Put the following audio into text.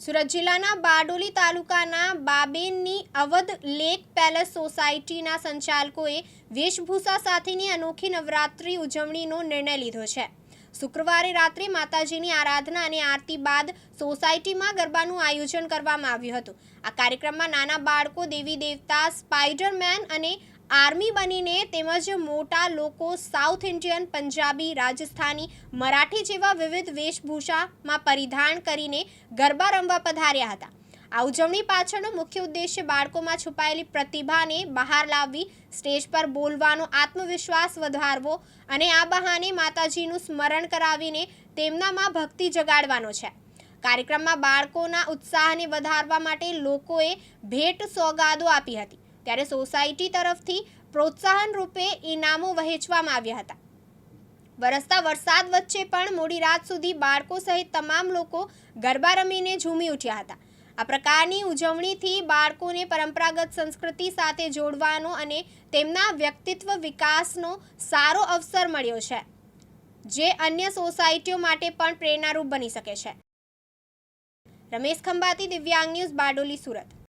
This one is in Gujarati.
સુરત જિલ્લાના બારડોલી તાલુકાના બાબેનની અવધ લેક પેલેસ સોસાયટીના સંચાલકોએ વેશભૂષા સાથેની અનોખી નવરાત્રી ઉજવણીનો નિર્ણય લીધો છે. શુક્રવારે રાત્રે માતાજીની આરાધના અને આરતી બાદ સોસાયટીમાં ગરબાનું આયોજન કરવામાં આવ્યું હતું. આ કાર્યક્રમમાં નાના બાળકો દેવી દેવતા, સ્પાઈડરમેન અને આર્મી બનીને તેમજ મોટા લોકો સાઉથ ઇન્ડિયન, પંજાબી, રાજસ્થાની, મરાઠી જેવા વિવિધ વેશભૂષામાં પરિધાન કરીને ગરબા રમવા પધાર્યા હતા. આ ઉજવણી પાછળનો મુખ્ય ઉદ્દેશ્ય બાળકોમાં છુપાયેલી પ્રતિભાને બહાર લાવવી, સ્ટેજ પર બોલવાનો આત્મવિશ્વાસ વધારવો અને આ બહાને માતાજીનું સ્મરણ કરાવીને તેમનામાં ભક્તિ જગાડવાનો છે. કાર્યક્રમમાં બાળકોના ઉત્સાહને વધારવા માટે લોકોએ ભેટ સોગાદો આપી હતી. ત્યારે સોસાયટી તરફથી પ્રોત્સાહન રૂપે ઇનામો વહેંચવામાં આવ્યા હતા. વરસતા વરસાદ વચ્ચે પણ મોડી રાત સુધી બાળકો સહિત તમામ લોકો ગરબા રમીને ઝૂમી ઉઠ્યા હતા. આ પ્રકારની ઉજવણીથી બાળકોને પરંપરાગત સંસ્કૃતિ સાથે જોડવાનો અને તેમના વ્યક્તિત્વ વિકાસનો સારો અવસર મળ્યો છે, જે અન્ય સોસાયટીઓ માટે પણ પ્રેરણારૂપ બની શકે છે. રમેશ ખંભાતી, દિવ્યાંગ ન્યૂઝ, બારડોલી, સુરત.